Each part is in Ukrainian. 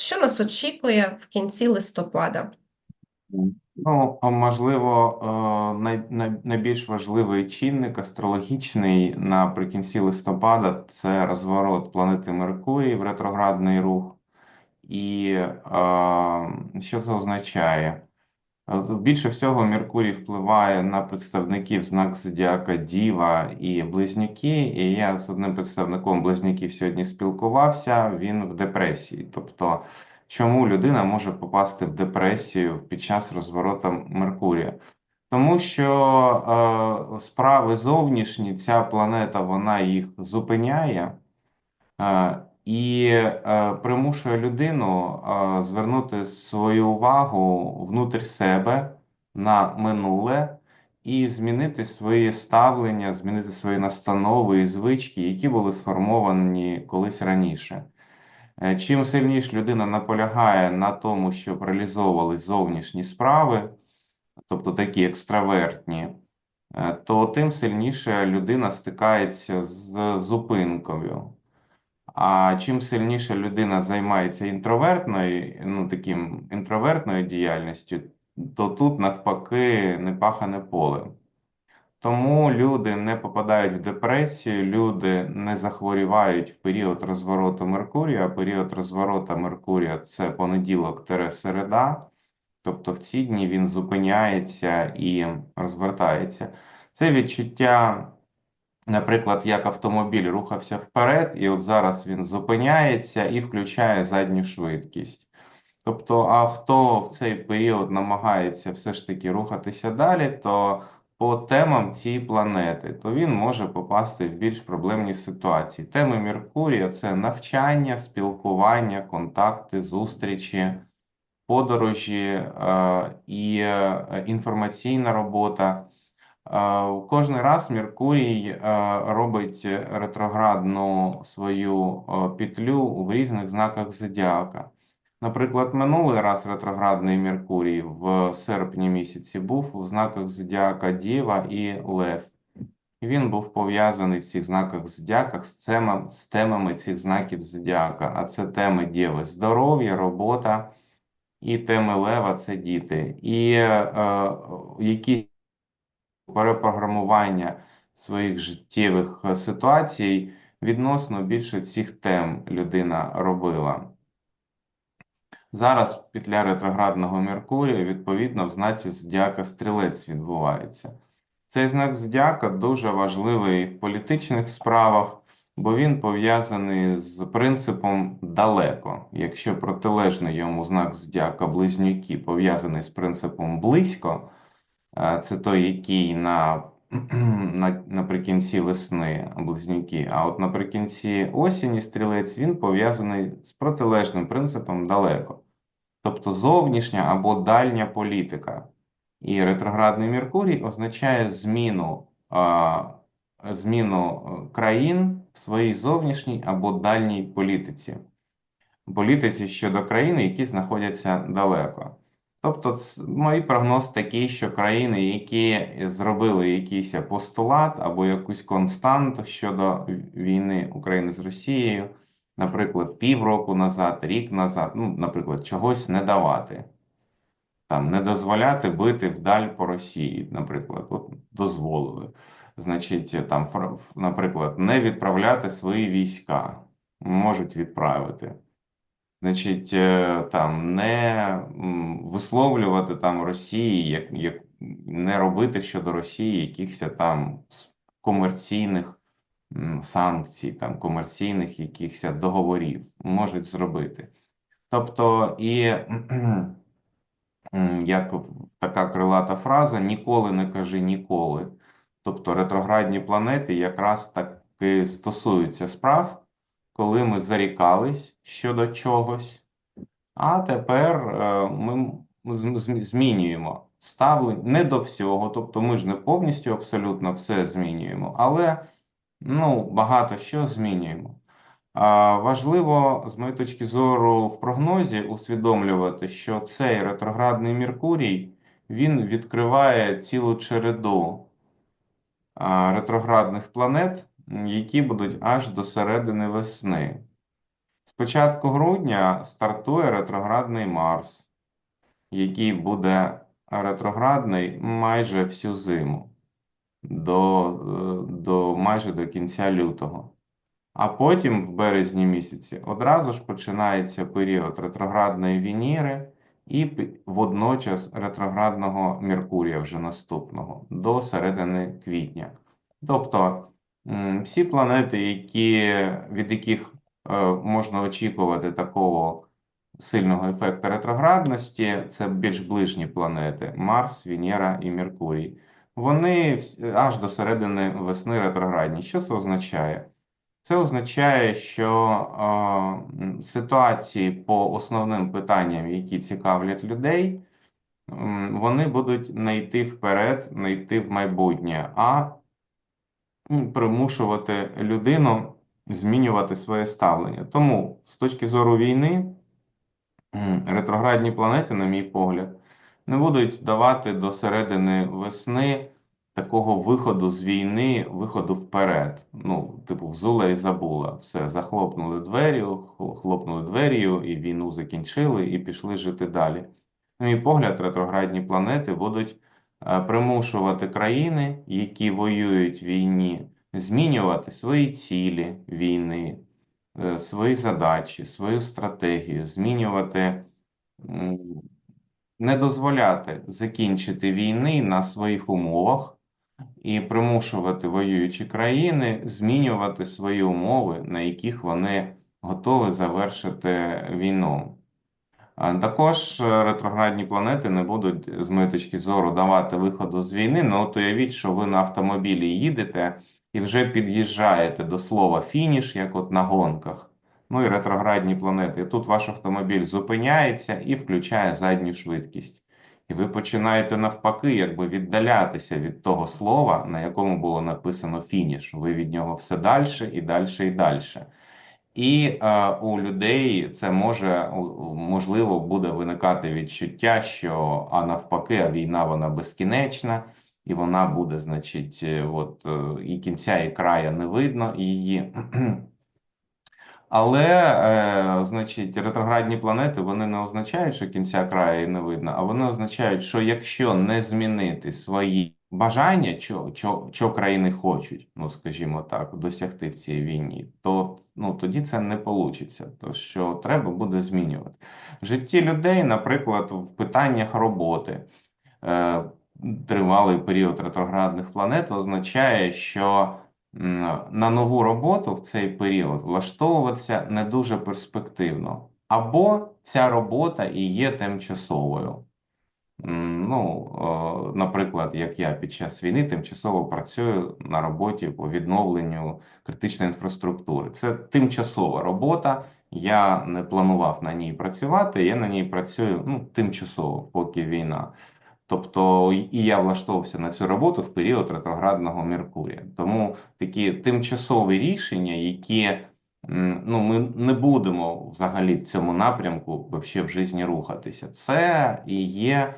Що нас очікує в кінці листопада? Ну, можливо, е, най, най, найбільш важливий чинник астрологічний наприкінці листопада це розворот планети Меркурій в ретроградний рух. І е, що це означає? Е, Більше всього Меркурій впливає на представників знак зодіака Діва і Близнюки. І я з одним представником близнюків сьогодні спілкувався. Він в депресії. Тобто, чому людина може попасти в депресію під час розворота Меркурія? Тому що е, справи зовнішні, ця планета вона їх зупиняє. Е, і е, примушує людину е, звернути свою увагу внутрь себе на минуле і змінити своє ставлення, змінити свої настанови і звички, які були сформовані колись раніше. Е, Чим сильніше людина наполягає на тому, щоб реалізовувались зовнішні справи, тобто такі екстравертні, е, то тим сильніше людина стикається з зупинкою. А чим сильніше людина займається інтровертною, ну таким інтровертною діяльністю, то тут навпаки непахане поле. Тому люди не попадають в депресію, люди не захворівають в період розвороту Меркурія. А період розвороту Меркурія це понеділок середа, тобто в ці дні він зупиняється і розвертається. Це відчуття. Наприклад, як автомобіль рухався вперед, і от зараз він зупиняється і включає задню швидкість. Тобто, а хто в цей період намагається все ж таки рухатися далі, то по темам цієї планети, то він може попасти в більш проблемні ситуації. Теми Меркурія це навчання, спілкування, контакти, зустрічі, подорожі е, і е, інформаційна робота. Е, Кожен раз Меркурій е, робить ретроградну свою е, петлю в різних знаках зодіака. Наприклад, минулий раз ретроградний Меркурій в серпні місяці був у знаках зодіака Діва і Лев. Він був пов'язаний в цих знаках зодіака з темами, з темами цих знаків зодіака. А це теми Діви здоров'я, робота і теми Лева це діти. І е, які перепрограмування своїх життєвих е, ситуацій відносно більше цих тем людина робила. Зараз петля ретроградного Меркурія, відповідно, в знаці зодіака Стрілець відбувається. Цей знак зодіака дуже важливий в політичних справах, бо він пов'язаний з принципом далеко. Якщо протилежний йому знак зодіака Близнюки пов'язаний з принципом близько, це той, який на, на, наприкінці весни близнюки, а от наприкінці осені стрілець він пов'язаний з протилежним принципом далеко. Тобто зовнішня або дальня політика. І ретроградний Меркурій означає зміну, зміну е, країн в своїй зовнішній або дальній політиці. Політиці щодо країни, які знаходяться далеко. Тобто, мій прогноз такий, що країни, які зробили якийсь постулат або якусь константу щодо війни України з Росією, наприклад, півроку назад, рік назад, ну, наприклад, чогось не давати. Там не дозволяти бити вдаль по Росії, наприклад, от дозволили. Значить, там, наприклад, не відправляти свої війська, можуть відправити. Значить, е, там не висловлювати там Росії, як, як не робити щодо Росії якихось там комерційних санкцій, там комерційних якихось договорів можуть зробити. Тобто, і як така крилата фраза ніколи не кажи ніколи. Тобто ретроградні планети якраз таки стосуються справ, коли ми зарікались щодо чогось, а тепер е, ми зм- зм- змінюємо ставлення не до всього, тобто ми ж не повністю абсолютно все змінюємо, але ну, багато що змінюємо. Важливо, з моєї точки зору, в прогнозі усвідомлювати, що цей ретроградний Меркурій він відкриває цілу череду ретроградних планет, які будуть аж до середини весни. З початку грудня стартує ретроградний Марс, який буде ретроградний майже всю зиму, до, е, до майже до кінця лютого. А потім, в березні місяці, одразу ж починається період ретроградної Венери і водночас ретроградного Меркурія вже наступного до середини квітня. Тобто всі планети, які, від яких е, можна очікувати такого сильного ефекту ретроградності, це більш ближні планети Марс, Венера і Меркурій. Вони аж до середини весни ретроградні. Що це означає? Це означає, що е, ситуації по основним питанням, які цікавлять людей, вони будуть не йти вперед, не йти в майбутнє, а примушувати людину змінювати своє ставлення. Тому, з точки зору війни, ретроградні планети, на мій погляд, не будуть давати до середини весни такого виходу з війни, виходу вперед. Ну, типу, взула і забула. Все, захлопнули двері, хлопнули дверію, і війну закінчили, і пішли жити далі. На мій погляд, ретроградні планети будуть примушувати країни, які воюють в війні, змінювати свої цілі війни, е, свої задачі, свою стратегію, змінювати, не дозволяти закінчити війни на своїх умовах і примушувати воюючі країни змінювати свої умови, на яких вони готові завершити війну. Також е, ретроградні планети не будуть, з моєї точки зору, давати виходу з війни. Ну, от уявіть, що ви на автомобілі їдете і вже під'їжджаєте до слова фініш, як от на гонках. Ну і ретроградні планети. Тут ваш автомобіль зупиняється і включає задню швидкість. І ви починаєте навпаки, якби віддалятися від того слова, на якому було написано фініш. Ви від нього все далі і далі і далі. І е, у людей це може можливо буде виникати відчуття, що а навпаки, а війна вона безкінечна, і вона буде, значить, е, от е, і кінця, і края не видно її. Але, е, значить, ретроградні планети вони не означають, що кінця краю не видно, а вони означають, що якщо не змінити свої бажання, що, що, що країни хочуть, ну скажімо так, досягти в цій війні, то ну, тоді це не вийде. То що треба буде змінювати. В житті людей, наприклад, в питаннях роботи. Е, Тривалий період ретроградних планет означає, що на нову роботу в цей період влаштовуватися не дуже перспективно, або ця робота і є тимчасовою. Ну, наприклад, як я під час війни тимчасово працюю на роботі по відновленню критичної інфраструктури. Це тимчасова робота. Я не планував на ній працювати. Я на ній працюю ну, тимчасово, поки війна. Тобто і я влаштовувався на цю роботу в період ретроградного Меркурія. Тому такі тимчасові рішення, які ну, ми не будемо взагалі в цьому напрямку вообще в житті рухатися. Це і є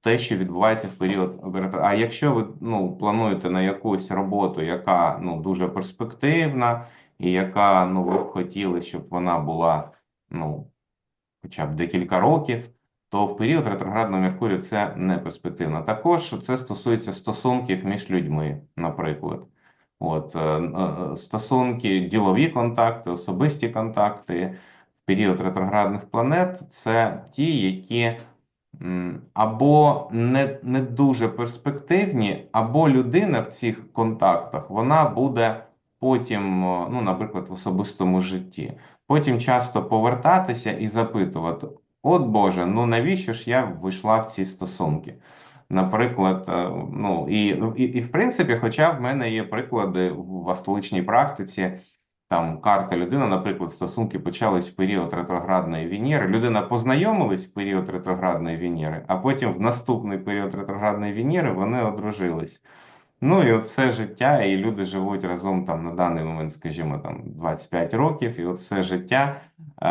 те, що відбувається в період ретро- А якщо ви ну, плануєте на якусь роботу, яка ну, дуже перспективна, і яка ну, ви б хотіли, щоб вона була ну, хоча б декілька років, то в період ретроградного Меркурію це не перспективно. Також це стосується стосунків між людьми, наприклад. От, е, е, стосунки, ділові контакти, особисті контакти в період ретроградних планет це ті, які або не, не дуже перспективні, або людина в цих контактах вона буде потім, ну, наприклад, в особистому житті. Потім часто повертатися і запитувати: От Боже, ну навіщо ж я вийшла в ці стосунки? Наприклад, е, ну і, і, і в принципі, хоча в мене є приклади в астоличній практиці, там карта людина, наприклад, стосунки почались в період ретроградної Венери. Людина познайомилась в період ретроградної Венери, а потім в наступний період ретроградної Венери вони одружились. Ну і от все життя, і люди живуть разом там на даний момент, скажімо, там 25 років, і от все життя е,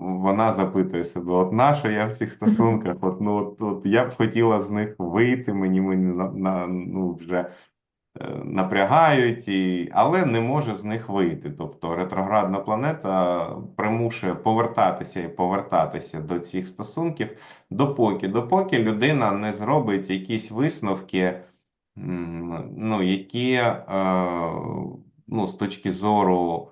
вона запитує себе: от на що я в цих стосунках? От, ну, от, от я б хотіла з них вийти, мені, мені на, на, ну, вже напрягають, і, але не може з них вийти. Тобто ретроградна планета примушує повертатися і повертатися до цих стосунків, допоки, допоки людина не зробить якісь висновки, ну, які е, ну, з точки зору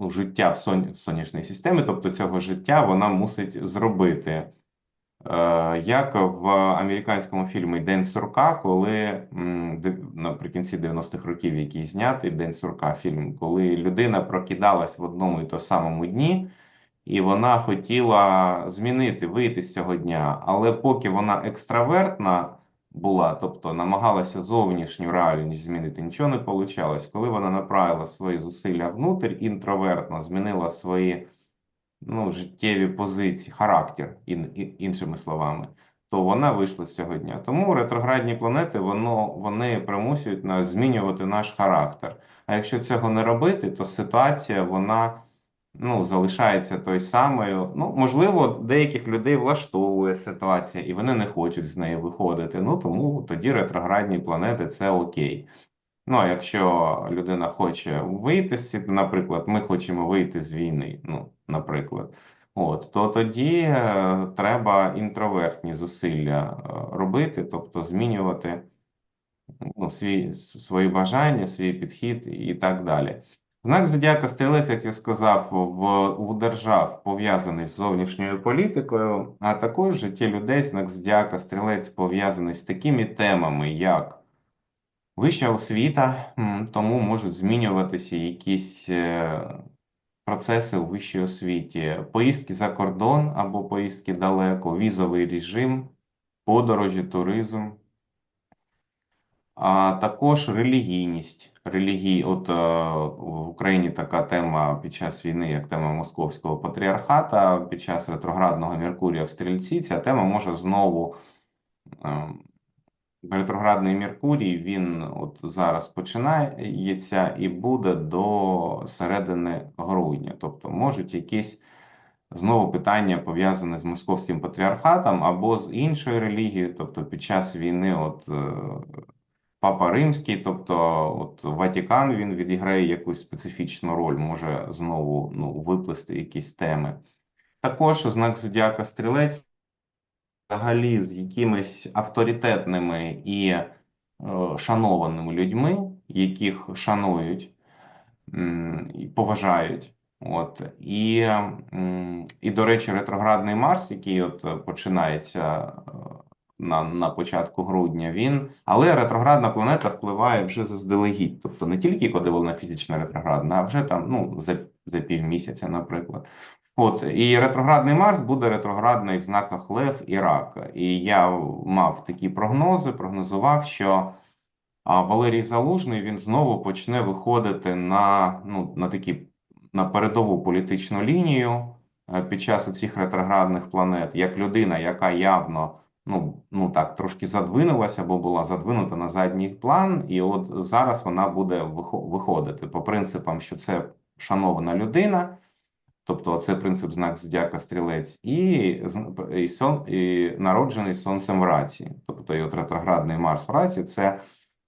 життя в, сон, в сонячній системі, тобто цього життя вона мусить зробити. Е, Як в американському фільмі День сурка, коли наприкінці 90-х років, який знятий День сурка фільм, коли людина прокидалась в одному і тому самому дні, і вона хотіла змінити, вийти з цього дня, але поки вона екстравертна була, тобто намагалася зовнішню реальність змінити, нічого не вийшло. Коли вона направила свої зусилля внутрь, інтровертно змінила свої ну, життєві позиції, характер, ін, іншими словами, то вона вийшла з цього дня. Тому ретроградні планети воно, вони примусюють нас змінювати наш характер. А якщо цього не робити, то ситуація вона ну, залишається той самою. Ну, можливо, деяких людей влаштовує ситуація, і вони не хочуть з неї виходити. Ну тому тоді ретроградні планети це окей. Ну, а якщо людина хоче вийти наприклад, ми хочемо вийти з війни, ну, наприклад, от, то тоді е, треба інтровертні зусилля е, робити, тобто змінювати ну, свій, свої бажання, свій підхід і так далі. Знак зодіака стрілець, як я сказав, в, у держав пов'язаний з зовнішньою політикою, а також в житті людей знак зодіака стрілець пов'язаний з такими темами, як Вища освіта, тому можуть змінюватися якісь е, процеси у вищій освіті, поїздки за кордон або поїздки далеко, візовий режим, подорожі, туризм, а також релігійність. Релігій, от е, в Україні така тема під час війни, як тема Московського патріархата, під час ретроградного Меркурія в Стрільці, ця тема може знову. Ретроградний Меркурій, він от зараз починається і буде до середини грудня. Тобто можуть якісь знову питання пов'язані з московським патріархатом або з іншою релігією, тобто під час війни, от е, Папа Римський, тобто от Ватикан, він відіграє якусь специфічну роль, може знову ну, виплести якісь теми. Також знак зодіака Стрілець взагалі з якимись авторитетними і е, шанованими людьми, яких шанують і поважають. От і, і до речі, ретроградний Марс, який от починається е, на, на початку грудня, він, але ретроградна планета впливає вже заздалегідь. Тобто не тільки коли вона фізично ретроградна, а вже там ну, за, за півмісяця, наприклад. От, і ретроградний Марс буде ретроградний в знаках Лев і Рак. І я мав такі прогнози, прогнозував, що Валерій Залужний він знову почне виходити на, ну, на такі на передову політичну лінію е, під час цих ретроградних планет, як людина, яка явно ну, ну так трошки задвинулася або була задвинута на задній план, і от зараз вона буде вихо- виходити по принципам, що це шанована людина. Тобто це принцип знак зодіака стрілець, і, і, сон, і народжений сонцем в раці. Тобто от ретроградний Марс в раці це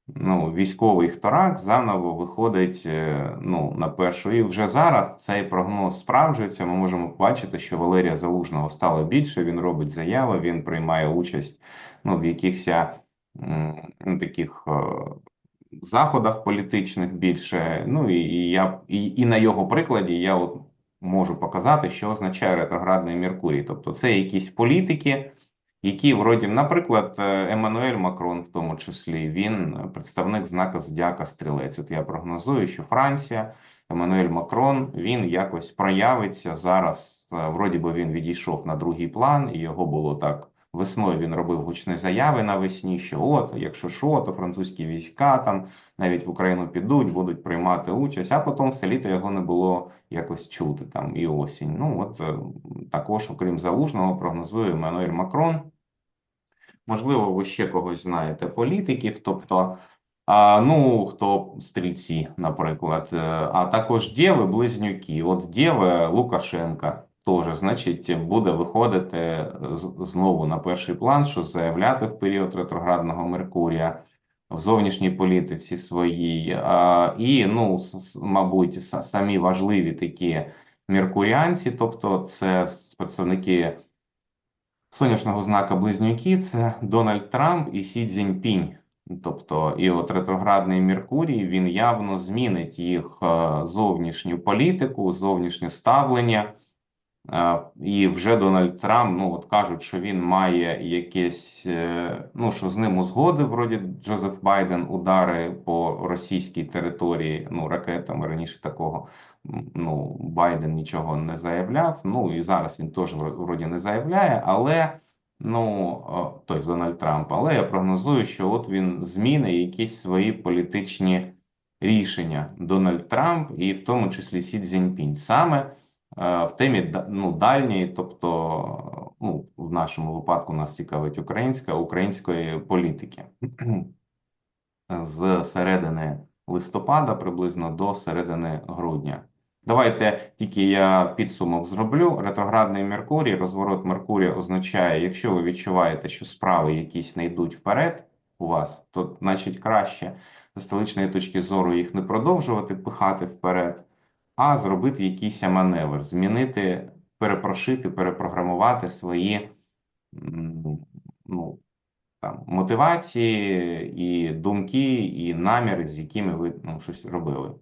ну, військовий хторак заново виходить е, ну, на першу. І вже зараз цей прогноз справджується. Ми можемо побачити, що Валерія Залужного стало більше, він робить заяви, він приймає участь ну, в якихось ну, таких. е, Заходах політичних більше, ну і, і я і, і на його прикладі я от можу показати, що означає ретроградний Меркурій. Тобто це якісь політики, які вроді, наприклад, е, Еммануель Макрон, в тому числі, він представник знака Зодіака Стрілець. От я прогнозую, що Франція, Еммануель Макрон, він якось проявиться зараз. е, Вроді би він відійшов на другий план, і його було так. Весною він робив гучні заяви навесні, що от, якщо що, то французькі війська там навіть в Україну підуть, будуть приймати участь, а потім все літо його не було якось чути там і осінь. Ну от е, також, окрім Залужного, прогнозує Еммануель Макрон. Можливо, ви ще когось знаєте політиків, тобто, а, ну, хто стрільці, наприклад, Е, а також дєви, близнюки. От дєви Лукашенка теж, значить, буде виходити знову на перший план, що заявляти в період ретроградного Меркурія. в зовнішній політиці своїй. І, ну, мабуть, са- самі важливі такі меркуріанці, тобто це представники сонячного знака Близнюки, це Дональд Трамп і Сі Цзіньпінь. Тобто, і от ретроградний Меркурій він явно змінить їх е, зовнішню політику, зовнішнє ставлення. Е, І вже Дональд Трамп, ну от кажуть, що він має якесь, е, ну що з ним узгодив, вроді Джозеф Байден, удари по російській території, ну ракетами раніше такого. Ну, Байден нічого не заявляв. Ну і зараз він теж вроді не заявляє, але ну тобто Дональд Трамп. Але я прогнозую, що от він зміни якісь свої політичні рішення. Дональд Трамп і в тому числі Сі Цзіньпінь. Саме в темі ну, дальньої, тобто, ну, в нашому випадку нас цікавить українська, української політики. З середини листопада приблизно до середини грудня. Давайте тільки я підсумок зроблю. Ретроградний Меркурій, розворот Меркурія означає, якщо ви відчуваєте, що справи якісь не йдуть вперед у вас, то значить краще з столичної точки зору їх не продовжувати пихати вперед, а зробити якийсь маневр, змінити, перепрошити, перепрограмувати свої ну, там, мотивації, і думки, і наміри, з якими ви ну, щось робили.